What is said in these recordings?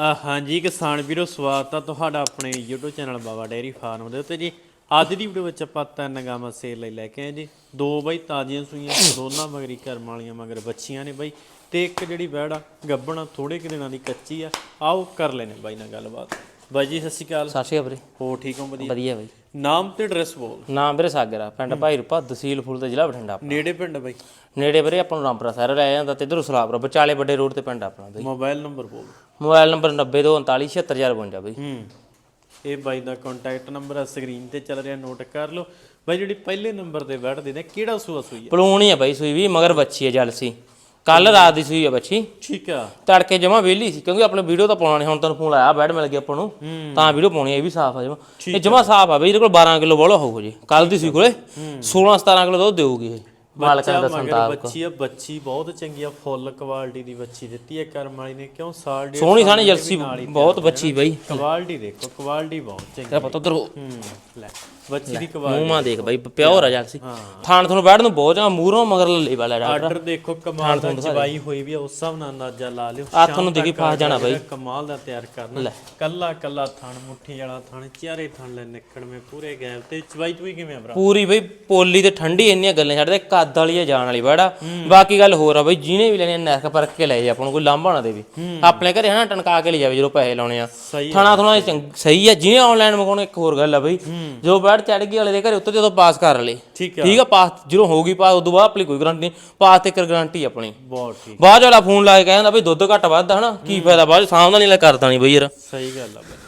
ਆ ਹਾਂਜੀ ਕਿਸਾਨ ਵੀਰੋ ਸਵਾਗਤ ਆ ਤੁਹਾਡਾ ਆਪਣੇ YouTube channel Baba dairy farm ਦੇ ਉੱਤੇ ਜੀ। ਅੱਜ ਦੀ ਵੀਡੀਓ ਵਿੱਚ ਆਪਾਂ ਤਿੰਨ ਗਾਵਾਂ ਸੇਲ ਲਈ ਲੈ ਕੇ ਆਏ ਜੀ। ਦੋ ਬਾਈ ਤਾਜ਼ੀਆਂ ਸੂਈਆਂ ਦੋਨਾਂ ਮਗਰੀ ਕਰਮ ਵਾਲੀਆਂ ਮਗਰ ਬੱਚੀਆਂ ਨੇ ਬਾਈ। ਤੇ ਇੱਕ ਜਿਹੜੀ ਵੈੜ ਆ ਗੱਬਣਾ ਥੋੜੇ ਕਿ ਦਿਨਾਂ ਦੀ ਕੱਚੀ ਆ। ਆਓ ਕਰ ਲੈਨੇ ਬਾਈ ਨਾਲ ਗੱਲਬਾਤ। ਬਾਈ ਜੀ ਸਤਿ ਸ਼੍ਰੀ ਅਕਾਲ। ਸਤਿ ਸ਼੍ਰੀ ਅਕਾਲ ਵੀਰੇ। ਹੋ ਠੀਕ ਹੋ? ਵਧੀਆ। ਵਧੀਆ ਬਾਈ। ਨਾਮ ਤੇ ਐਡਰੈਸ ਬੋਲ। ਨਾਮ ਵੀਰੇ ਸਾਗਰ ਪਿੰਡ ਭਾਈ ਰੂਪਾ ਤਹਿਸੀਲ ਫੂਲ ਤੇ ਜ਼ਿਲ੍ਹਾ ਬਠਿੰਡਾ ਨੇੜੇ ਪਿੰਡ ਬਾਈ। ਨੇੜੇ ਵੀਰੇ ਆਪਾਂ ਨੂੰ ਰਾਮਪੁਰਾ ਸਾਹਿਬ ਰਹਿ ਜਾਂਦਾ ਤੇ ਇਧਰੋਂ ਸਲਾਪੁਰਾ ਵਿਚਾਲੇ ਵੱਡੇ ਰੋਡ ਤੇ ਪਿੰਡ ਆਪਣਾ ਬਾਈ। ਮੋਬਾਈਲ ਨੰਬਰ ਬੋਲ। ਮੋਬਾਈਲ ਨੰਬਰ 9029476052 ਬਾਈ। ਹੂੰ। ਇਹ ਬਾਈ ਦਾ ਕੰਟੈਕਟ ਨੰਬਰ ਆ ਸਕਰੀਨ ਤੇ ਚੱਲ ਰਿਹਾ ਨੋਟ ਕਰ ਲਓ। ਬਾਈ ਜਿਹੜੀ ਪਹਿਲੇ ਨੰਬਰ ਤੇ ਬੈਠਦੇ ਨੇ ਕਿਹੜਾ ਸੂਆ ਸੂਈ ਹੈ ਪਲੂਣ ਹੀ ਆ ਬਾਈ ਸੂਈ ਵੀ ਮਗਰ ਬੱਚੀ ਹੈ ਜਲਸੀ। ਕੱਲ ਰਾਤ ਦੀ ਸੂਈ ਆ ਬੱਚੀ। ਠੀਕ ਆ। ਤੜਕੇ ਜਮਾ ਵਿਹਲੀ ਸੀ ਕਿਉਂਕਿ ਆਪਣੇ ਵੀਡੀਓ ਤਾਂ ਪਾਉਣਾ ਨਹੀਂ ਹੁਣ ਤੁਹਾਨੂੰ ਫੋਨ ਆਇਆ ਬੈਡ ਮਿਲ ਗਿਆ ਆਪਾਂ ਨੂੰ। ਤਾਂ ਵੀਡੀਓ ਪਾਉਣੀ ਇਹ ਵੀ ਸਾਫ਼ ਆ ਜਮਾ। ਇਹ ਜਮਾ ਸਾਫ਼ ਆ ਬਈ ਇਹਦੇ ਕੋਲ 12 ਕਿਲੋ ਬੋਲਾ ਹੋਊਗਾ ਜੀ ਕੱਲ ਦੀ ਸੂਈ ਕੋਲੇ 16 17 ਕਿਲੋ ਦੁੱਧ ਦੇਊਗੀ ਇਹ। ਮਾਲਕਾਂ ਦਾ ਸੰਤਾਪ ਬੱਚੀ ਆ ਬੱਚੀ ਬਹੁਤ ਚੰਗੀ ਆ ਫੁੱਲ ਕੁਆਲਿਟੀ ਦੀ ਬੱਚੀ ਦਿੱਤੀ ਹੈ ਕਰਮ ਵਾਲੀ ਨੇ ਕਿਉਂ ਸਾਲ ਡੇਢ ਸੋਹਣੀ ਸਾਣੀ ਜਲਸੀ ਬਹੁਤ ਬੱਚੀ ਬਾਈ। ਕੁਆਲਿਟੀ ਦੇਖੋ ਕੁਆਲਿਟੀ ਬਹੁਤ ਚੰਗੀ ਤੇਰਾ ਪਤਾ ਉਧਰ। ਹੂੰ ਲੈ ਬੱਚੀ ਦੀ ਕੁਆਲਿਟੀ ਮੂੰਹ ਦੇਖ। ਬਾਈ ਪਿਓਰ ਆ ਜਲਸੀ ਥਾਣ ਤੁਹਾਨੂੰ ਬੈਠ ਨੂੰ ਬਹੁਤ ਜਾਂ ਮੂਹਰੋਂ ਮਗਰ ਲੱਲੇ ਵਾਲਾ ਡਾਕਟਰ। ਆਰਡਰ ਦੇਖੋ ਕਮਾਲ ਦਾ ਜਵਾਈ ਹੋਈ ਵੀ ਆ, ਉਸ ਹਿਸਾਬ ਨਾਲ ਅੰਦਾਜ਼ਾ ਲਾ ਲਿਓ। ਆ ਤੁਹਾਨੂੰ ਦਿਖੀ ਫਸ ਜਾਣਾ ਬਾਈ। ਕਮਾਲ ਦਾ ਤਿਆਰ ਕਰਨਾ। ਕੱਲਾ ਕੱਲਾ ਥਣ ਮੁੱਠੀ ਵਾਲਾ ਥਣ ਚਾਰੇ ਥਣ ਲੈ ਨਿਕੜਵੇਂ ਪੂਰੇ ਗੈਪ ਤੇ। ਚਵਾਈ ਤੂੰ ਕਿਵੇਂ ਆ ਭਰਾ? ਪੂਰੀ ਬਈ ਪੋਲੀ ਤੇ ਠੰਡੀ ਇੰਨੀਆਂ ਗੱਲਾਂ ਛੱਡਦੇ ਕੱਦ ਵਾਲੀ ਆ ਜਾਣ ਵਾਲੀ ਬੜਾ। ਬਾਕੀ ਗੱਲ ਹੋਰ ਆ ਬਈ ਜਿਹਨੇ ਵੀ ਲੈਣੇ ਨਰਕ ਪਰਖ ਕੇ ਲੈ ਜਾ ਆਪਾਂ ਨੂੰ ਕੋਈ ਲਾਂਭਾ ਨਾ ਦੇਵੇ। ਆਪਣੇ ਘਰੇ ਹਨਾ ਟਣਕਾ ਕੇ ਲੈ ਜਾਵੇ ਜਦੋਂ ਪੈਸੇ ਲਾਉਣੇ ਆ। ਥਾਣਾ ਥੋੜਾ ਸਹੀ ਆ ਜਿਹਨੇ ਆਨਲਾਈਨ ਮੰਗਾਉਣਾ ਇੱਕ ਹੋਰ ਗੱਲ ਆ ਬਈ। ਜੋ ਬੈਠ ਚੜ ਗਈ ਵਾਲੇ ਦੇ ਘਰੇ ਉੱਤੇ ਜਦੋਂ ਪਾਸ ਕਰ ਲਏ। ਠੀਕ ਆ। ਪਾਸ ਜਦੋਂ ਹੋਊਗੀ ਪਾਸ ਉਦੋਂ ਬਾਅਦ ਆਪਣੀ ਕੋਈ ਗਾਰੰਟੀ ਨਹੀਂ। ਪਾਸ ਤੇ ਕਰ ਗਾਰੰਟੀ ਆਪਣੀ। ਬਹੁਤ ਠੀਕ। ਬਾਅਦ ਵਾਲਾ ਫੋਨ ਲਾ ਕੇ ਕਹਿੰਦਾ ਬਈ ਦੁੱਧ ਘੱਟ ਵੱਧ ਆ ਹਨਾ ਕੀ ਫਾਇਦਾ ਬਾਅਦ ਸਾਹਮਣੇ ਨਹੀਂ ਲੈ ਕਰਦਾ ਨਹੀਂ ਬਈ ਯਾਰ। ਸਹੀ ਗੱਲ ਆ ਬਾਈ।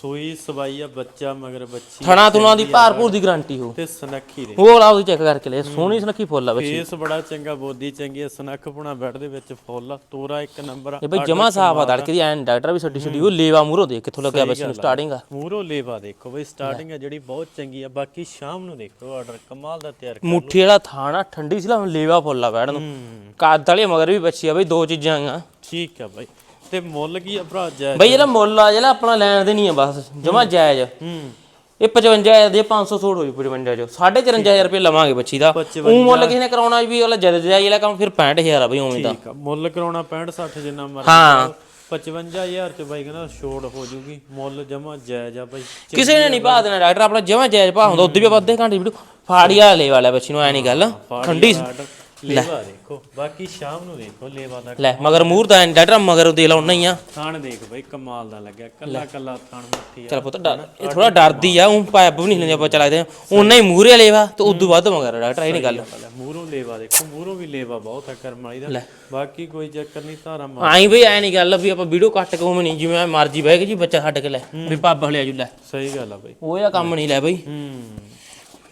ਸੂਈ ਸਵਾਈ ਆ ਬੱਚਾ ਮਗਰ ਬੱਚੀ ਥਣਾ ਤੁਣਾ ਦੀ ਭਾਰਪੂਰ ਦੀ ਗਾਰੰਟੀ ਹੋ ਤੇ ਸਨੱਖੀ ਦੇ ਉਹ ਆਪ ਦੀ ਚੈੱਕ ਕਰਕੇ ਲੈ ਸੋਹਣੀ ਸੁਨੱਖੀ ਫੁੱਲ ਆ ਬੱਚੀ। ਫੇਸ ਬੜਾ ਚੰਗਾ ਬੋਦੀ ਚੰਗੀ ਆ ਸਨੱਖ ਪੁਣਾ ਬੈੱਡ ਦੇ ਵਿੱਚ ਫੁੱਲ ਆ ਤੋਰਾ ਇੱਕ ਨੰਬਰ ਆ ਇਹ ਬਈ ਜਮਾ ਸਾਫ਼ ਆ ਤੜਕੇ ਦੀ ਐਨ ਡਾਕਟਰ ਵੀ ਛੱਡੀ ਛੱਡੀ ਉਹ ਲੇਵਾ ਮੂਰੋ ਦੇਖ ਕਿੱਥੋਂ ਲੱਗਿਆ ਬੱਚੀ ਨੂੰ ਸਟਾਰਟਿੰਗ ਆ। ਮੂਰੋ ਲੇਵਾ ਦੇਖੋ ਬਈ ਸਟਾਰਟਿੰਗ ਆ ਜਿਹੜੀ ਬਹੁਤ ਚੰਗੀ ਆ ਬਾਕੀ ਸ਼ਾਮ ਨੂੰ ਦੇਖੋ ਆਰਡਰ ਕਮਾਲ ਦਾ ਤਿਆਰ ਕਰ ਮੁੱਠੀ ਵਾਲਾ ਥਾਣਾ ਠੰਡੀ ਸੀ ਲਾ ਲੇਵਾ ਫੁੱਲ ਆ ਬੈਠ ਨੂੰ। ਕੱਦ ਵਾਲੀ ਮਗਰ ਵੀ ਬੱਚੀ ਆ ਬਈ ਦੋ ਚੀਜ਼ਾਂ ਆ। ਠੀਕ ਆ ਬਾਈ। ਤੇ ਮੁੱਲ ਕੀ ਆ ਭਰਾ ਜੈ ਬਈ ਇਹਦਾ ਮੁੱਲ ਆ ਜਿਹੜਾ ਆਪਣਾ ਲੈਣ ਦੇ ਨਹੀਂ ਆ ਬਸ ਜਮਾ ਜਾਇਜ਼। ਹੂੰ। ਇਹ 55000 ਦੇ 500 ਛੋੜ ਹੋਈ 55 ਚੋਂ। 54500 ਰੁਪਏ ਲਵਾਂਗੇ ਬੱਚੀ ਦਾ। ਉਹ ਮੁੱਲ ਕਿਸੇ ਨੇ ਕਰਾਉਣਾ ਵੀ ਉਹਲਾ ਜਦ ਜਾਈ ਵਾਲਾ ਕੰਮ ਫਿਰ 65000 ਆ ਬਈ ਉਵੇਂ ਦਾ। ਠੀਕ ਆ ਮੁੱਲ ਕਰਾਉਣਾ 65 60 ਜਿੰਨਾ ਮਰਜ਼ੀ ਹਾਂ। 55000 ਚ ਬਾਈ ਕਹਿੰਦਾ ਛੋੜ ਹੋ ਜੂਗੀ ਮੁੱਲ ਜਮਾ ਜਾਇਜ਼ ਆ ਬਾਈ। ਕਿਸੇ ਨੇ ਨਹੀਂ ਪਾ ਦੇਣਾ ਡਾਕਟਰ ਆਪਣਾ ਜਮਾ ਜਾਇਜ਼ ਪਾ ਹੁੰਦਾ ਉਦੋਂ ਵੀ ਆਪਾਂ ਅੱਧੇ ਘੰਟੇ ਵੀਡੀਓ ਫਾੜੀਆ ਲੈ ਵਾਲਾ ਬੱਚੀ ਨੂੰ ਐ ਨਹੀਂ ਗੱਲ। ਠੰਡੀ ਲੇਵਾ ਦੇਖੋ ਬਾਕੀ ਸ਼ਾਮ ਨੂੰ ਦੇਖੋ ਲੇਵਾ ਦਾ ਲੈ ਮਗਰ ਮੂਰ ਦਾ ਐਨ ਡਾਕਟਰ ਮਗਰ ਦੇ ਲਾਉਣਾ ਹੀ ਆ। ਥਾਣ ਦੇਖ ਬਾਈ ਕਮਾਲ ਦਾ ਲੱਗਿਆ ਕੱਲਾ ਕੱਲਾ ਥਾਣ ਮੁੱਠੀ ਆ। ਚਲ ਪੁੱਤ ਡਰ ਇਹ ਥੋੜਾ ਡਰਦੀ ਆ ਉਹ ਪੈਬ ਵੀ ਨਹੀਂ ਲੈਂਦੇ ਆਪਾਂ ਚਲਾਦੇ ਉਹਨਾਂ ਹੀ ਮੂਰੇ ਲੇਵਾ ਤੇ ਉਦੋਂ ਵੱਧ ਮਗਰ ਡਾਕਟਰ ਇਹ ਨਹੀਂ ਗੱਲ। ਮੂਰੋਂ ਲੇਵਾ ਦੇਖੋ ਮੂਰੋਂ ਵੀ ਲੇਵਾ ਬਹੁਤ ਆ ਕਰਮ ਵਾਲੀ ਦਾ। ਬਾਕੀ ਕੋਈ ਚੱਕਰ ਨਹੀਂ ਧਾਰਾ ਮਾਰ ਆਈ ਬਈ ਐ ਨਹੀਂ ਗੱਲ ਵੀ ਆਪਾਂ ਵੀਡੀਓ ਕੱਟ ਕੇ ਉਵੇਂ ਨਹੀਂ ਜਿਵੇਂ ਮਰਜ਼ੀ ਬਹਿ ਕੇ ਜੀ ਬੱਚਾ ਛੱਡ ਕੇ ਲੈ ਵੀ ਪੱਬ ਹਲਿਆ ਜੂ ਲੈ। ਸਹੀ ਗੱਲ ਆ ਬਾਈ। ਉਹ ਇਹਦਾ ਕੰਮ ਨਹੀਂ ਲੈ ਬਈ। ਹੂੰ।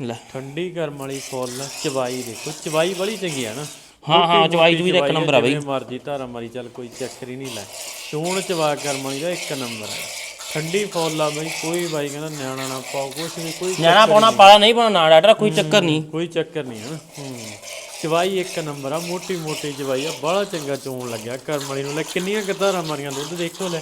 ਲੈ। ਠੰਡੀ ਕਰਮ ਵਾਲੀ ਫੁੱਲ ਚਵਾਈ ਦੇਖੋ। ਚਵਾਈ ਬੜੀ ਚੰਗੀ ਆ ਨਾ। ਹਾਂ ਹਾਂ ਚਵਾਈ ਵੀ ਤਾਂ ਇੱਕ ਨੰਬਰ ਆ ਬਈ। ਮਰਜ਼ੀ ਧਾਰਾ ਮਾਰੀ ਚੱਲ ਕੋਈ ਚੱਕਰ ਹੀ ਨਹੀਂ ਲੈ। ਚੂਣ ਚਵਾ ਕਰਮ ਵਾਲੀ ਦਾ ਇੱਕ ਨੰਬਰ ਆ। ਠੰਡੀ ਫੁੱਲ ਆ ਬਾਈ ਕੋਈ ਬਾਈ ਕਹਿੰਦਾ ਨਿਆਣਾ ਨਾ ਪਾਓ ਕੁਛ ਵੀ ਕੋਈ ਨਿਆਣਾ ਪਾਉਣਾ ਪਾਲਾ ਨਹੀਂ ਪਾਉਣਾ ਨਾ ਡਾਕਟਰ ਕੋਈ ਚੱਕਰ ਨਹੀਂ। ਕੋਈ ਚੱਕਰ ਨਹੀਂ ਹੈ ਹੂੰ ਚਵਾਈ ਇੱਕ ਨੰਬਰ ਆ ਮੋਟੀ ਮੋਟੀ ਚਵਾਈ ਆ ਬੜਾ ਚੰਗਾ ਚੋਣ ਲੱਗਿਆ ਕਰਮ ਵਾਲੀ ਨੂੰ ਲੈ ਕਿੰਨੀਆਂ ਗਦਾਰਾਂ ਮਾਰੀਆਂ ਦੁੱਧ ਦੇਖੋ ਲੈ।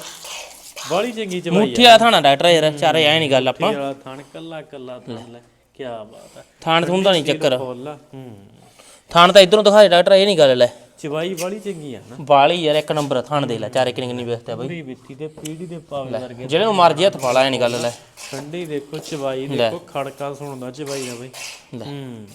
ਬੜੀ ਚੰਗੀ ਚਵਾਈ ਆ। ਮੁੱਠਿਆ ਥਾਣਾ ਡਾਕਟਰ ਯਾਰ ਚਾਰੇ ਐ ਨਹੀਂ ਗੱਲ ਆਪਾਂ। ਥਣ ਕੱਲਾ ਕੱਲਾ ਥਣ ਲੈ। ਕੀ ਬਾਤ ਹੈ। ਥਾਣ ਥੁਣ ਦਾ ਨਹੀਂ ਚੱਕਰ। ਫੁੱਲ ਆ। ਹੂੰ। ਥਾਣ ਤਾਂ ਇਧਰੋਂ ਦਿਖਾ ਦੇ ਡਾਕਟਰ ਇਹ ਨਹੀਂ ਗੱਲ ਲੈ। ਚਵਾਈ ਬੜੀ ਚੰਗੀ ਆ ਨਾ। ਵਾਲੀ ਯਾਰ ਇੱਕ ਨੰਬਰ ਥਾਣ ਦੇ ਲੈ ਚਾਰੇ ਕਿੰਨੀ ਕਿੰਨੀ ਵੇਖਤੇ ਬਈ। ਪੂਰੀ ਵਿੱਥੀ ਤੇ ਪੀੜੀ ਦੇ ਪਾਵੇ ਵਰਗੇ ਜਿਹੜੇ ਨੂੰ ਮਰਜ਼ੀ ਹੱਥ ਪਾ ਲਾ ਇਹ ਨਹੀਂ ਗੱਲ ਲੈ। ਠੰਡੀ ਦੇਖੋ ਚਵਾਈ ਦੇਖੋ ਖੜਕਾ ਸੁਣਦਾ ਚਵਾਈ ਦਾ ਬਈ। ਲੈ। ਹੂੰ।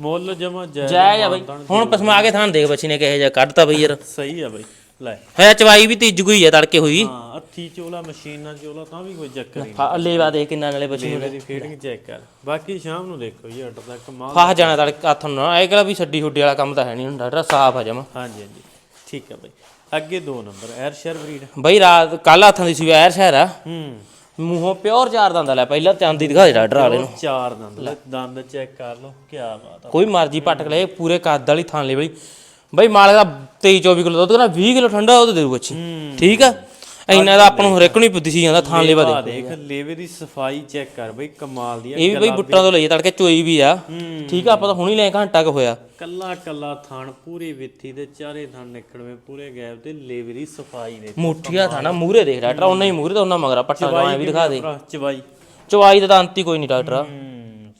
ਮੁੱਲ ਜਮਾ ਜੈ ਜਾਇਜ਼ ਆ ਬਈ। ਹੁਣ ਪਸਮਾ ਕੇ ਥਾਣ ਦੇਖ ਬੱਚੀ ਨੇ ਕਿਹੋ ਜਿਹਾ ਕੱਢਤਾ ਬਈ ਯਾਰ। ਸਹੀ ਆ ਬਈ ਲੈ। ਹੈ ਚਵਾਈ ਵੀ ਤੀਜ ਗਈ ਆ ਤੜਕੇ ਹੋਈ। ਹਾਂ। ਅੱਥੀ ਚੋਲਾ ਮਸ਼ੀਨ ਨਾਲ ਚੋਲਾ ਤਾਂ ਵੀ ਕੋਈ ਚੱਕਰ ਨਹੀਂ। ਫਾ ਲੇਵਾ ਦੇ ਕਿੰਨਾ ਨਾਲੇ ਬੱਚੀ ਲੇਵੇ ਦੀ ਫੀਡਿੰਗ ਚੈੱਕ ਕਰ। ਬਾਕੀ ਸ਼ਾਮ ਨੂੰ ਦੇਖੋ ਜੀ ਅੱਡ ਦਾ ਕਮਾਲ ਫਾਹ ਜਾਣਾ ਤੜਕੇ ਹੱਥ ਨੂੰ ਇਹ ਕਿਹੜਾ ਵੀ ਛੱਡੀ ਹੁੱਡੀ ਵਾਲਾ ਕੰਮ ਤਾਂ ਹੈ ਨਹੀਂ ਹੁੰਦਾ ਡਾਕਟਰ ਸਾਫ਼ ਆ ਜਮਾ। ਹਾਂਜੀ ਹਾਂਜੀ। ਠੀਕ ਆ ਬਈ। ਅੱਗੇ ਦੋ ਨੰਬਰ ਐਰਸ਼ਰ ਬਰੀਡ। ਬਈ ਰਾਤ ਕੱਲ ਹੱਥਾਂ ਦੀ ਸੀ ਐਰ ਸ਼ਹਿਰ ਆ। ਹੂੰ। ਮੂੰਹੋਂ ਪਿਓਰ ਚਾਰ ਦੰਦ ਲੈ ਪਹਿਲਾਂ ਚਾਂਦੀ ਦਿਖਾ ਦੇ ਡਾਕਟਰ ਵਾਲੇ ਨੂੰ। ਚਾਰ ਦੰਦ ਲੈ ਦੰਦ ਚੈੱਕ ਕਰ ਲਓ ਕੀ ਬਾਤ ਆ। ਕੋਈ ਮਰਜ਼ੀ ਪਟਕ ਲੈ ਪੂਰੇ ਕੱਦ ਵਾਲੀ ਥਾਂ ਲੈ ਬਈ। ਬਈ ਮਾਲਕ ਦਾ 23 24 ਕਿਲੋ ਦੁੱਧ ਕਹਿੰਦਾ 20 ਕਿਲੋ ਠੰਡਾ ਉਹ ਦੇ ਦੂ ਬੱਚੀ ਠੀਕ ਆ? ਇੰਨਾ ਦਾ ਆਪਾਂ ਨੂੰ ਹਰੇਕ ਨੂੰ ਹੀ ਪੁੱਛੀ ਸੀ ਜਾਂਦਾ ਥਾਂ ਲੈਵਾ ਦੇ ਦੇਖ। ਲੇਵੇ ਦੀ ਸਫ਼ਾਈ ਚੈੱਕ ਕਰ ਬਈ ਕਮਾਲ ਦੀ ਆ ਇਹ ਵੀ ਬਈ ਬੁੱਟਾਂ ਤੋਂ ਲਈ ਤੜਕੇ ਚੋਈ ਵੀ ਆ। ਠੀਕ ਆ ਆਪਾਂ ਤਾਂ ਹੁਣੀ ਲੈ ਘੰਟਾ ਕੁ ਹੋਇਆ। ਕੱਲਾ ਕੱਲਾ ਥਣ ਪੂਰੀ ਵਿੱਥੀ ਦੇ ਚਾਰੇ ਥਣ ਨਿਕੜਵੇਂ ਪੂਰੇ ਗੈਪ ਤੇ ਲੇਵੇ ਦੀ ਸਫ਼ਾਈ ਦੇ ਮੁੱਠੀਆ ਥਾਂ ਨਾ ਮੂਰੇ ਦੇਖ ਡਾਕਟਰ ਉਹਨਾਂ ਹੀ ਮੂਰੇ ਤਾਂ ਉਹਨਾਂ ਮਗਰਾ ਪੱਟਾ ਵੀ ਦਿਖਾ ਦੇ। ਚਵਾਈ। ਚਵਾਈ ਦਾ ਤਾਂ ਅੰਤੀ ਕੋਈ ਨਹੀਂ ਡਾਕਟਰ।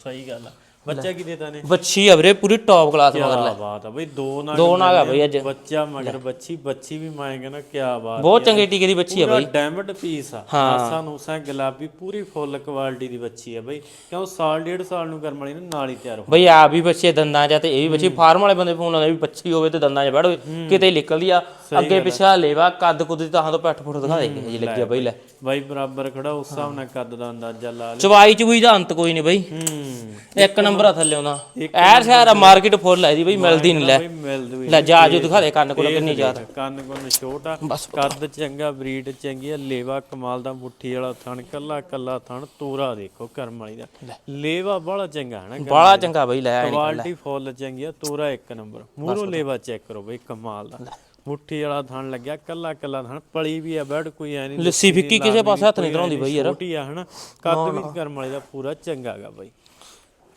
ਸਹੀ ਗੱਲ ਆ। ਬੱਚਾ ਕੀ ਦੇਤਾ ਨੇ? ਬੱਚੀ ਆ ਵੀਰੇ ਪੂਰੀ ਟੌਪ ਕਲਾਸ ਮਗਰ ਲੈ। ਕੀ ਬਾਤ ਆ ਬਈ ਦੋ ਨਾਗ ਦੋ ਨਾਗ ਆ ਬਈ ਅੱਜ। ਬੱਚਾ ਮਗਰ ਬੱਚੀ ਬੱਚੀ ਵੀ ਮੈਂ ਕਹਿੰਦਾ ਕੀ ਬਾਤ ਬਹੁਤ ਚੰਗੇ ਟੀਕੇ ਦੀ ਬੱਚੀ ਆ ਬਈ। ਡਾਇਮੰਡ ਪੀਸ ਆ। ਆਸਾ ਨੂਸਾ ਗੁਲਾਬੀ ਪੂਰੀ ਫੁੱਲ ਕੁਆਲਿਟੀ ਦੀ ਬੱਚੀ ਆ ਬਈ। ਕਿਉਂ ਸਾਲ ਡੇਢ ਸਾਲ ਨੂੰ ਕਰਮ ਵਾਲੀ ਨੇ ਨਾਲ ਹੀ ਤਿਆਰ ਹੋ ਬਈ ਆ ਵੀ ਬੱਚੇ ਦੰਦਾਂ ਆ ਤੇ ਇਹ ਵੀ ਬੱਚੀ ਫਾਰਮ ਵਾਲੇ ਬੰਦੇ ਫੋਨ ਲਾਉਂਦੇ ਵੀ ਬੱਚੀ ਹੋਵੇ ਤੇ ਦੰਦਾਂ 'ਚ ਬੈਠ ਕਿਤੇ ਨਿਕਲਦੀ ਆ ਅੱਗੇ ਪਿੱਛੇ ਲੇਵਾ ਕੱਦ ਕੁੱਦ ਦੀ ਤਾਂ ਤੋਂ ਪੈਠ ਫੁੱਟ ਦਿਖਾ ਦੇ ਜੀ ਲੱਗਿਆ ਬਈ ਲੈ। ਬਾਈ। ਬਰਾਬਰ ਖੜਾ ਉਸ ਹਿਸਾਬ ਨਾਲ ਕੱਦ ਦਾ ਅੰਦਾਜ਼ਾ ਲਾ ਲੈ। ਚਵਾਈ ਚੁਈ ਦਾ ਅੰਤ ਕੋਈ ਨਹੀਂ ਬਈ। ਹੂੰ। ਇੱਕ ਨੰਬਰ ਆ ਥੱਲੇ ਆਉਂਦਾ ਐਰ ਸ਼ਹਿਰ ਮਾਰਕੀਟ ਫੁੱਲ ਹੈ ਦੀ ਬਈ ਮਿਲਦੀ ਨਹੀਂ ਲੈ। ਲੈ ਜਾ ਜੋ ਦਿਖਾ ਦੇ ਕੰਨ ਕੋਲ ਕਿੰਨੀ ਜ਼ਿਆਦਾ। ਕੰਨ ਕੋਨ ਛੋਟਾ ਕੱਦ ਚੰਗਾ ਬਰੀਡ ਚੰਗੀ ਆ ਲੇਵਾ ਕਮਾਲ ਦਾ ਮੁੱਠੀ ਵਾਲਾ ਥਣ ਕੱਲਾ ਕੱਲਾ ਥਣ ਤੋਰਾ ਦੇਖੋ ਕਰਮ ਵਾਲੀ ਦਾ। ਲੇਵਾ ਬੜਾ ਚੰਗਾ ਹੈ ਨਾ ਬਾਲਾ ਚੰਗਾ ਬਈ ਲੈ। ਕੁਆਲਿਟੀ ਫੁੱਲ ਚੰਗੀ ਆ ਤੋਰਾ ਇੱਕ ਨੰਬਰ। ਮੂਰੋ ਲੇਵਾ ਚੈੱਕ ਕਰੋ ਬਈ ਕਮਾਲ ਦਾ। ਮੁੱਠੀ ਵਾਲਾ ਥਣ ਲੱਗਿਆ ਕੱਲਾ ਕੱਲਾ ਥਣ ਪਲੀ ਵੀ ਆ ਬੈਡ ਕੋਈ ਐ ਨਹੀਂ ਲੱਸੀ ਫਿੱਕੀ ਕਿਸੇ ਪਾਸੇ ਹੱਥ ਨਹੀਂ ਧਰਾਉਂਦੀ ਬਈ ਯਾਰ। ਛੋਟੀ ਆ ਹਨਾ? ਕੱਦ ਵੀ ਕਰਮ ਵਾਲੀ ਦਾ ਪੂਰਾ ਚੰਗਾ ਗਾ ਬਈ।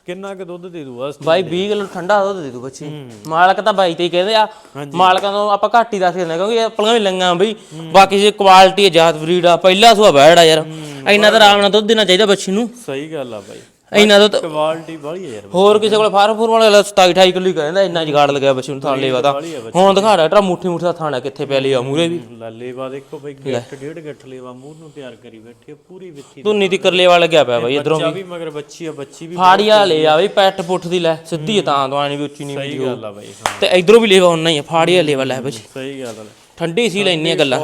ਕਿੰਨਾ ਕੁ ਦੁੱਧ ਦੇ ਦੂਗਾ ਬਾਈ 20 ਕਿਲੋ ਠੰਡਾ ਦੁੱਧ ਦੇ ਦੂ ਬੱਚੀ। ਮਾਲਕ ਤਾਂ ਬਾਈ ਤੇ ਹੀ ਕਹਿੰਦੇ ਆ। ਮਾਲਕਾਂ ਤੋਂ ਆਪਾਂ ਘੱਟ ਹੀ ਦੱਸ ਦਿੰਦੇ ਕਿਉਂਕਿ ਇਹ ਆਪਣੀਆਂ ਵੀ ਲੰਗਾ ਬਈ। ਬਾਕੀ ਜੇ ਕੁਆਲਿਟੀ ਜਾਤ ਬਰੀਡ ਆ ਪਹਿਲਾ ਸੁਆ ਬੈੜ ਆ ਯਾਰ। ਇੰਨਾ ਤਾਂ ਆਰਾਮ ਨਾਲ ਦੁੱਧ ਦੇਣਾ ਚਾਹੀਦਾ ਬੱਚੀ ਨੂੰ। ਸਹੀ ਗੱਲ ਆ ਬਾਈ। ਇੰਨਾ ਦੁੱਧ ਕੁਆਲਿਟੀ ਬੜੀ ਆ ਯਾਰ ਹੋਰ ਕਿਸੇ ਕੋਲ ਫਾਰਮ ਫੂਰ ਵਾਲੇ 27 28 ਕਿਲੋ ਹੀ ਕਹਿੰਦਾ ਇੰਨਾ ਜਗਾੜ ਲਗਿਆ ਬੱਚੀ ਨੂੰ ਥਾਂ ਲੈਵਾ ਤਾਂ ਹੁਣ ਦਿਖਾ ਡਾਕਟਰ ਮੁੱਠੀ ਮੁੱਠੀ ਦਾ ਥਾਣਾ ਕਿੱਥੇ ਪੈ ਲਿਆ ਮੂਰੇ ਵੀ। ਲੇਵਾ ਦੇਖੋ ਬਈ ਗਿੱਠ ਡੇਢ ਗਿੱਠ ਲੇਵਾ ਮੂੰਹ ਨੂੰ ਤਿਆਰ ਕਰੀ ਬੈਠੀ ਪੂਰੀ ਵਿੱਥੀ ਧੁੰਨੀ ਦੀ ਕਰਲੇਵਾ ਲੱਗਿਆ ਪਿਆ ਬਾਈ ਇਧਰੋਂ ਵੀ। ਮਗਰ ਬੱਚੀ ਆ ਬੱਚੀ ਵੀ ਫਾੜੀਆ ਲੈ ਆ। ਬਈ ਪੈਟ ਪੁੱਠ ਦੀ ਲੈ ਸਿੱਧੀ ਤਾਂ ਦਵਾਨੀ ਵੀ ਉੱਚੀ ਨਹੀਂ ਸਹੀ ਗੱਲ ਆ ਬਾਈ ਹਾਂ। ਤੇ ਇਧਰੋਂ ਵੀ ਲੇਵਾ ਉਹਨਾਂ ਹੀ ਆ ਫਾੜੀਆ ਲੇਵਾ ਲੈ ਬੱਚੀ। ਸਹੀ ਗੱਲ ਆ। ਠੰਡੀ ਸੀ ਲੈ ਇੰਨੀਆਂ ਗੱਲਾਂ।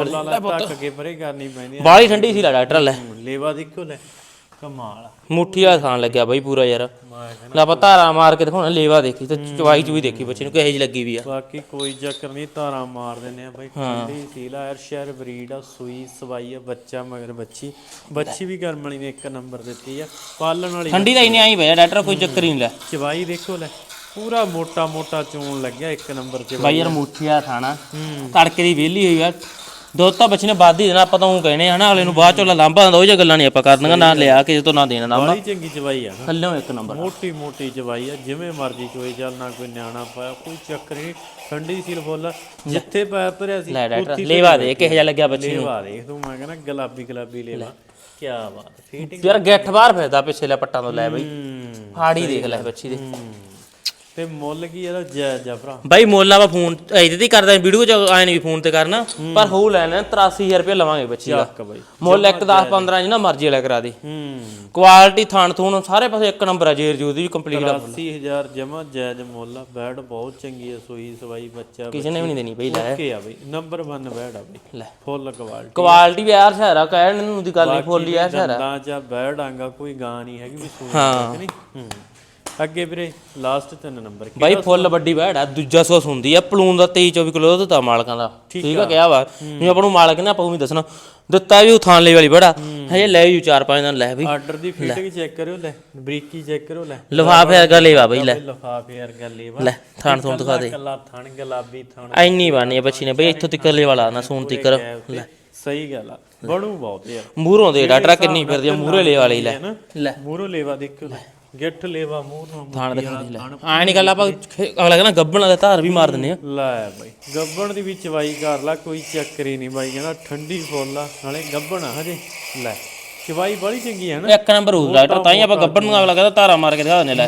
ਬਾਲੀ ਠੰਡੀ ਸੀ ਲੈ ਡਾਕਟਰ ਲੈ। ਲੇਵਾ ਦੇਖੋ ਲੈ। ਕਮਾਲ ਆ। ਖਾਣ ਲੱਗਿਆ ਬਾਈ ਪੂਰਾ ਯਾਰ। ਮੈਂ ਕਹਿੰਦਾ ਲੈ ਆਪਾਂ ਧਾਰਾ ਮਾਰ ਕੇ ਦਿਖਾਉਣਾ ਲੇਵਾ ਦੇਖੀ ਤੇ ਚਵਾਈ ਚੂਈ ਦੇਖੀ ਬੱਚੇ ਨੂੰ ਕਿਹੋ ਜਿਹੀ ਲੱਗੀ ਵੀ ਆ। ਬਾਕੀ ਕੋਈ ਚੱਕਰ ਨਹੀਂ ਧਾਰਾਂ ਮਾਰ ਦਿੰਦੇ ਆ ਬਾਈ। ਠੰਡੀ ਸੀਲਾ ਐਰ ਸ਼ਹਿਰ ਬਰੀਡ ਆ ਸੂਈ ਸਵਾਈ ਆ ਬੱਚਾ ਮਗਰ ਬੱਚੀ। ਬੱਚੀ ਵੀ ਗਰਮ ਵਾਲੀ ਨੇ ਇੱਕ ਨੰਬਰ ਦਿੱਤੀ ਆ ਪਾਲਣ ਵਾਲੀ ਠੰਡੀ ਤਾਂ ਇੰਨੀ ਆਈ ਪਿਆ ਡਾਕਟਰ ਕੋਈ ਚੱਕਰ ਹੀ ਨਹੀਂ ਲੈ। ਚਵਾਈ ਦੇਖੋ ਲੈ ਪੂਰਾ ਮੋਟਾ ਮੋਟਾ ਚੂਣ ਲੱਗਿਆ ਇੱਕ ਨੰਬਰ ਚ ਬਾਈ ਯਾਰ ਮੁੱਠੀ ਆ। ਖਾਣਾ ਤੜਕੇ ਦੀ ਵਿਹਲੀ ਹੋਈ ਆ ਦੁੱਧ ਤਾਂ ਬੱਚੇ ਨੇ ਵੱਧ ਹੀ ਦੇਣਾ ਆਪਾਂ ਤਾਂ ਉਹ ਕਹਿਣੇ ਹਨਾ ਅਗਲੇ ਨੂੰ ਬਾਅਦ ਚੋਂ ਲਾਂਭਾ ਦਿੰਦਾ ਉਹ ਜਿਹੀਆਂ ਗੱਲਾਂ ਨਹੀਂ ਆਪਾਂ ਕਰਨੀਆਂ ਨਾ ਲਿਆ ਕੇ ਤੋਂ ਨਾ ਦੇਣਾ ਨਾ ਬੜੀ ਚੰਗੀ ਚਵਾਈ ਆ ਥੱਲੇ ਇੱਕ ਨੰਬਰ ਮੋਟੀ ਮੋਟੀ ਚਵਾਈ ਆ ਜਿਵੇਂ ਮਰਜ਼ੀ ਚੋਈ ਚੱਲ ਨਾ ਕੋਈ ਨਿਆਣਾ ਪਾਇਆ ਕੋਈ ਚੱਕਰ ਨਹੀਂ ਠੰਡੀ ਸੀਲ ਫੁੱਲ ਜਿੱਥੇ ਪੈਰ ਧਰਿਆ ਸੀ ਲੈ ਡਾਕਟਰ ਲੇਵਾ ਦੇ ਕਿਹੋ ਜਿਹਾ ਲੱਗਿਆ ਬੱਚੇ ਨੂੰ। ਲੇਵਾ ਦੇਖ ਤੂੰ ਮੈਂ ਕਹਿੰਦਾ ਗੁਲਾਬੀ ਗੁਲਾਬੀ ਲੇਵਾ ਕੀ ਬਾਤ ਫੀਟਿੰਗ ਯਾਰ ਗਿੱਠ ਬਾਹਰ ਫਿਰਦਾ ਪਿੱਛੇ ਲੈ ਪੱਟਾਂ ਤੋਂ ਲੈ ਬਈ। ਫਾੜੀ ਦੇਖ ਲੈ ਬੱਚੀ ਦੇ। ਤੇ ਮੁੱਲ ਕੀ ਇਹਦਾ ਜਾਇਜ਼ ਆ ਭਰਾ? ਬਾਈ ਮੁੱਲ ਆਪਾਂ ਫੋਨ ਇਹਦੇ ਤੇ ਹੀ ਕਰਦਾ ਵੀਡੀਓ ਚ ਆਏ ਨਹੀਂ ਫੋਨ ਤੇ ਕਰਨਾ ਪਰ ਹੋ ਲੈਣਾ 83000 ਰੁਪਏ ਲਵਾਂਗੇ ਬੱਚੀ ਦਾ। ਚੱਕ ਬਾਈ। ਮੁੱਲ ਇੱਕ 10 15 ਜਿੰਨਾ ਮਰਜ਼ੀ ਵਾਲਾ ਕਰਾ ਦੇ। ਹੂੰ। ਕੁਆਲਿਟੀ ਥਾਣ ਥੂਣ ਸਾਰੇ ਪਾਸੇ ਇੱਕ ਨੰਬਰ ਆ ਜੇਰ ਜੂ ਦੀ ਵੀ ਕੰਪਲੀਟ ਆ 80000 ਜਮਾ ਜਾਇਜ਼ ਮੁੱਲ ਆ ਬੈਡ ਬਹੁਤ ਚੰਗੀ ਆ ਸੂਈ ਸਵਾਈ ਬੱਚਾ ਕਿਸੇ ਨੇ ਵੀ ਨਹੀਂ ਦੇਣੀ ਬਈ ਲੈ। ਓਕੇ ਆ ਬਈ ਨੰਬਰ 1 ਬੈਡ ਆ ਬਈ। ਲੈ। ਫੁੱਲ ਕੁਆਲਿਟੀ ਕੁਆਲਿਟੀ ਵੀ ਯਾਰ ਸ਼ਹਿਰਾ ਕਹਿਣ ਨੂੰ ਦੀ ਗੱਲ ਨਹੀਂ ਫੋਲੀ ਆ ਸ਼ਹਿਰਾ ਦੰਦਾਂ ਚ ਬੈਡ ਆਂਗਾ ਕੋਈ ਗਾਂ ਨਹੀਂ ਹੈਗੀ ਵੀ ਸੂਈ ਹਾਂ। ਹੂੰ। ਅੱਗੇ ਵੀਰੇ ਲਾਸਟ ਤਿੰਨ ਨੰਬਰ ਬਾਈ ਫੁੱਲ ਵੱਡੀ ਬੈੜ ਆ ਦੂਜਾ ਸੋਸ ਹੁੰਦੀ ਆ ਪਲੂਨ ਦਾ 23 24 ਕਿਲੋ ਦੁੱਧ ਤਾਂ ਮਾਲਕਾਂ ਦਾ। ਠੀਕ ਆ ਕਿਹਾ ਵਾ ਜਿਵੇਂ ਆਪਾਂ ਨੂੰ ਮਾਲਕ ਨੇ ਆਪਾਂ ਵੀ ਦੱਸਣਾ। ਦਿੱਤਾ ਵੀ ਉਹ ਥਾਂਲੇ ਵਾਲੀ ਬੜਾ। ਹਜੇ ਲੈ ਜੂ ਚਾਰ ਪੰਜ ਦਿਨ ਲੈ ਵੀ ਆਰਡਰ ਦੀ ਫਿਟਿੰਗ ਚੈੱਕ ਕਰਿਓ ਲੈ। ਬਰੀਕੀ ਚੈੱਕ ਕਰਿਓ ਲੈ। ਲਫਾਫੇ ਵਰਗਾ ਲੇਵਾ ਬਈ ਲੈ। ਲਫਾਫੇ ਵਰਗਾ ਲੇਵਾ। ਲੈ ਥਾਣ ਥੂਣ ਦਿਖਾ ਦੇ। ਕੱਲਾ ਥਣ ਗੁਲਾਬੀ ਥਣ। ਐਨੀ ਬਾਨੀ ਆ ਬੱਚੀ ਨੇ ਬਈ ਇੱਥੋਂ ਤੱਕ ਲੈ ਵਾਲਾ ਨਾ ਸੂਣ ਤੱਕਰ। ਲੈ। ਸਹੀ ਗੱਲ ਆ। ਬਣੂ ਬਹੁਤ ਯਾਰ। ਮੂਹਰੋਂ ਦੇ ਡਾਕਟਰ ਕਿੰਨੀ ਫਿਰਦੀ ਆ ਮੂਹਰੇ ਲੈ ਵਾਲੀ ਲੈ। ਨਾ ਲੈ। ਮੂਰੋ ਲੇਵਾ ਦੇਖਿਓ ਲੈ। ਗਿੱਠ ਲੇਵਾ ਮੂੰਹ ਨੂੰ ਥਾਣ ਦੇ ਲੈ। ਐ ਨਹੀਂ ਗੱਲ ਆਪਾਂ ਖੇ- ਅਗਲਾ ਕਹਿੰਦਾ ਗੱਬਣ ਵਾਲੇ ਧਾਰ ਵੀ ਮਾਰ ਦਿੰਦੇ ਆ। ਲੈ ਬਾਈ ਗੱਬਣ ਦੀ ਵੀ ਚਵਾਈ ਕਰ ਲਾ ਕੋਈ ਚੱਕਰ ਹੀ ਨਹੀਂ ਬਾਈ ਕਹਿੰਦਾ ਠੰਡੀ ਫੁੱਲ ਆ ਨਾਲੇ ਗੱਬਣ ਆ ਹਜੇ। ਲੈ ਚਵਾਈ ਬੜੀ ਚੰਗੀ ਹੈ ਨਾ। ਇੱਕ ਨੰਬਰ ਹੋ ਡਾਕਟਰ ਤਾਂ ਹੀ ਆਪਾਂ ਗੱਬਣ ਨੂੰ ਅਗਲਾ ਕਹਿੰਦਾ ਧਾਰਾ ਮਾਰ ਕੇ ਦਿਖਾ ਦਿੰਦੇ ਲੈ।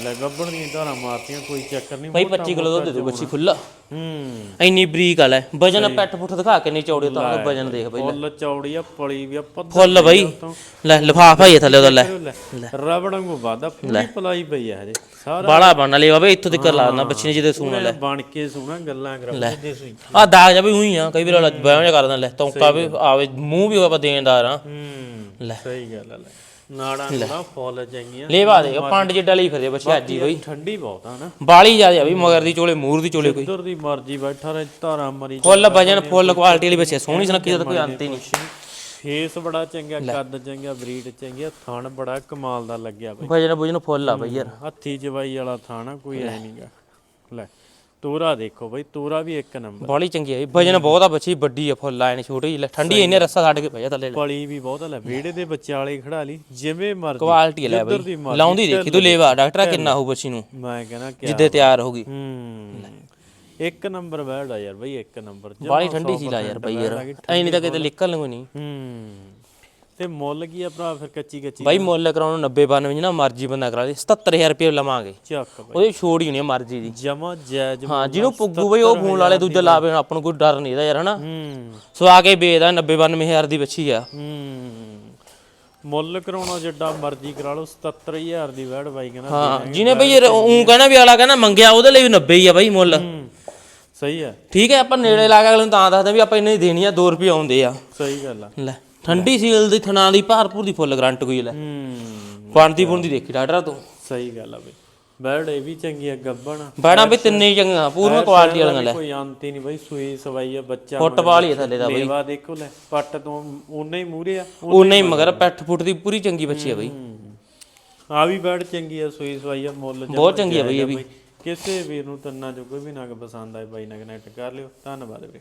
ਲੈ ਗੱਬਣ ਦੀਆਂ ਧਾਰਾਂ ਮਾਰਤੀਆਂ ਕੋਈ ਚੱਕਰ ਨਹੀਂ ਬਾਈ 25 ਕਿਲੋ ਦੁੱਧ ਦੇ ਬੱਚੀ ਖੁੱਲਾ ਹੂੰ। ਇੰਨੀ ਬਰੀਕ ਆ ਲੈ ਵਜਨ ਪੈਟ ਪੁੱਠ ਦਿਖਾ ਕੇ ਨਹੀਂ ਚੌੜੇ ਤਾਂ ਵਜਨ ਦੇਖ ਬਈ ਫੁੱਲ ਚੌੜੀ ਆ ਪਲੀ ਵੀ ਆ ਪੱਧਰ ਫੁੱਲ ਬਈ ਲੈ ਲਿਫਾਫਾ ਹੀ ਥੱਲੇ ਉਹਦਾ ਲੈ। ਲੈ? ਰਬੜ ਵਾਂਗੂ ਵਾਦਾ ਪੂਰੀ ਪਲਾਈ ਪਈ ਆ ਹਜੇ ਸਾਰਾ। ਬਾਲਾ ਬਣ ਲਈ ਬਾਬੇ ਇੱਥੋਂ ਤੱਕ ਲਾਣਾ ਬੱਚੀ ਨੇ ਜਿਹਦੇ ਸੂਣ ਲੈ। ਬਣ ਕੇ ਸੋਹਣਾ ਗੱਲਾਂ ਕਰਾਉਂਦੇ ਦੇ ਸੂਈ ਆ। ਦਾਗ ਜਾ ਵੀ ਉਹੀ ਆ ਕਈ ਵਾਰ ਜਾ ਕਰਦਾ ਲੈ ਤੌਂਕਾ ਵੀ ਆਵੇ ਮੂੰਹ ਵੀ ਆਪਾਂ ਦੇਣਦਾਰ ਆ। ਹੂੰ। ਲੈ। ਸਹੀ ਗੱਲ ਆ ਲੈ। ਨਾੜਾਂ ਨਾ ਫੁੱਲ ਚੰਗੀਆਂ ਲੇਵਾ ਦੇ ਪੰਡ ਜਿੱਡਾ ਲਈ ਫਿਰਦੇ ਬੱਚੇ ਅੱਜ ਹੀ ਬਈ। ਠੰਡੀ ਬਹੁਤ ਆ ਨਾ। ਬਾਲੀ ਜ਼ਿਆਦਾ ਆ ਵੀ ਮਗਰ ਦੀ ਚੋਲੇ ਮੂਰ ਦੀ ਚੋਲੇ ਕੋਈ। ਉਧਰ ਦੀ ਮਰਜ਼ੀ ਬੈਠਾ ਰਹੇ ਧਾਰਾਂ ਮਰੀ ਫੁੱਲ ਵਜਨ ਫੁੱਲ ਕੁਆਲਿਟੀ ਵਾਲੀ ਬੱਚੇ ਸੋਹਣੀ ਸੁਨੱਖੀ ਦਾ ਕੋਈ ਅੰਤ ਹੀ ਨਹੀਂ। ਫੇਸ ਬੜਾ ਚੰਗਾ ਕੱਦ ਚੰਗਾ ਬਰੀਡ ਚੰਗੀ ਥਣ ਬੜਾ ਕਮਾਲ ਦਾ ਲੱਗਿਆ ਬਈ। ਵਜਨ ਵਜਨ ਫੁੱਲ ਆ ਬਈ ਯਾਰ। ਹੱਥੀ ਜਵਾਈ ਵਾਲਾ ਥਣ ਕੋਈ ਐ ਨਹੀਂਗਾ ਲੈ। ਤੋਰਾ ਦੇਖੋ ਬਈ ਤੋਰਾ ਵੀ ਇੱਕ ਨੰਬਰ। ਬਾਲੀ ਚੰਗੀ ਆ ਬਈ ਵਜਨ ਬਹੁਤ ਆ ਬੱਚੀ ਵੱਡੀ ਆ ਫੁੱਲ ਆਏ ਨੇ ਛੋਟੀ ਜਿਹੀ ਠੰਡੀ ਇੰਨੇ ਰੱਸਾ ਛੱਡ ਕੇ ਪਿਆ ਥੱਲੇ। ਪਲੀ ਵੀ ਬਹੁਤ ਆ ਲੈ ਵਿਹੜੇ ਦੇ ਬੱਚੇ ਵਾਲੇ ਖੜਾ ਲਈ ਜਿਵੇਂ ਮਰਜ਼ੀ ਕੁਆਲਿਟੀ ਲੈ ਬਈ। ਲਾਉਂਦੀ ਦੇਖੀ ਤੂੰ ਲੇਵਾ ਡਾਕਟਰ ਕਿੰਨਾ ਹੋਊ ਬੱਚੀ ਨੂੰ। ਮੈਂ ਕਹਿੰਦਾ ਕਿ ਜਿੱਦੇ ਤਿਆਰ ਹੂੰ ਇੱਕ ਨੰਬਰ ਬੈਡ ਆ ਯਾਰ ਬਈ ਇੱਕ ਨੰਬਰ। ਬਾਲੀ ਠੰਡੀ ਸੀ ਲਾ ਯਾਰ ਬਈ ਯਾਰ। ਐ ਨਹੀਂ ਤਾਂ ਕਿਤੇ ਨਿਕਲ ਨੂੰ ਨਹੀਂ। ਹੂੰ। ਤੇ ਮੁੱਲ ਕੀ ਆ ਭਰਾ ਫਿਰ ਕੱਚੀ ਕੱਚੀ ਬਾਈ ਮੁੱਲ ਕਰਾਉਣ ਨੂੰ 90 92 ਨਾ ਮਰਜ਼ੀ ਬੰਦਾ ਕਰਾ ਲੇ 77000 ਰੁਪਏ ਲਵਾਂਗੇ। ਚੱਕ ਬਾਈ। ਉਹਦੀ ਛੋੜ ਹੀ ਹੋਣੀ ਆ ਮਰਜ਼ੀ ਦੀ। ਜਮਾ ਜਾਇਜ਼ ਹਾਂ ਜਿਹਨੂੰ ਪੁੱਗੂ ਬਈ ਉਹ ਫੋਨ ਵਾਲੇ ਦੂਜੇ ਲਾਵੇ ਆਪਾਂ ਨੂੰ ਕੋਈ ਡਰ ਨਹੀਂ ਇਹਦਾ ਯਾਰ ਹਨਾ? ਹੂੰ। ਸਵਾ ਕੇ ਵੇਚਦਾ 90 92000 ਦੀ ਬੱਚੀ ਆ। ਹੂੰ। ਮੁੱਲ ਕਰਾਉਣਾ ਜਿੱਡਾ ਮਰਜ਼ੀ ਕਰਾ ਲਓ 77000 ਦੀ ਵੈੜ ਬਾਈ ਕਹਿੰਦਾ ਹਾਂ ਜਿਹਨੇ ਬਈ ਉਹ ਕਹਿਣਾ ਵੀ ਅਗਲਾ ਕਹਿੰਦਾ ਮੰਗਿਆ ਉਹਦੇ ਲਈ ਵੀ 90 ਹੀ ਆ ਬਾਈ ਮੁੱਲ। ਹੂੰ ਸਹੀ ਹੈ ਠੀਕ ਹੈ ਆਪਾਂ ਨੇੜੇ ਲਾ ਕੇ ਅਗਲੇ ਨੂੰ ਤਾਂ ਦੱਸਦੇ ਵੀ ਆਪਾਂ ਇੰਨੇ ਹੀ ਦੇਣੀ ਆ 2 ਰੁਪਏ ਆਉਂਦੇ ਆ। ਸਹੀ ਗੱਲ ਆ। ਲੈ। ਠੰਡੀ ਸੀਲ ਦੀ ਥਣਾ ਦੀ ਭਾਰਪੂਰ ਦੀ ਫੁੱਲ ਗਰੰਟ ਕੋਈ ਲੈ। ਹੂੰ। ਬਣਦੀ ਬੁਣਦੀ ਦੇਖੀ ਡਾਕਟਰ ਤੂੰ। ਸਹੀ ਗੱਲ ਆ ਬਈ। ਇਹ ਵੀ ਚੰਗੀ ਆ। ਗੱਬਣ ਬੈਣਾ ਵੀ ਤਿੰਨੇ ਹੀ ਚੰਗਾ ਪੂਰੀਆਂ ਕੁਆਲਿਟੀ ਵਾਲੀਆਂ ਲੈ। ਕੋਈ ਅੰਤ ਨਹੀਂ ਬਈ ਸੂਈ ਸਵਾਈ ਆ ਬੱਚਾ ਫੁੱਟਬਾਲ ਹੀ ਥੱਲੇ ਦਾ ਬਈ। ਲੇਵਾ ਦੇਖੋ ਲੈ ਪੱਟ ਤੋਂ ਉਹਨੇ ਹੀ ਮੂਰੇ ਆ ਉਹਨੇ ਹੀ ਮਗਰ ਪੈਠ ਫੁੱਟ ਦੀ ਪੂਰੀ ਚੰਗੀ ਬੱਚੀ ਆ ਬਈ। ਆ ਵੀ ਵੈੜ ਚੰਗੀ ਆ ਸੂਈ ਸਵਾਈ ਆ ਮੁੱਲ ਬਹੁਤ ਚੰਗੀ ਆ ਬਈ ਇਹ ਵੀ। ਕਿਸੇ ਵੀਰ ਨੂੰ ਤੰਨਾ ਜੋ ਕੋਈ ਵੀ ਨਗ ਪਸੰਦ ਆਏ ਬਾਈ ਨਾਲ ਕਨੈਕਟ ਕਰ ਲਿਓ। ਧੰਨਵਾਦ ਵੀਰੇ।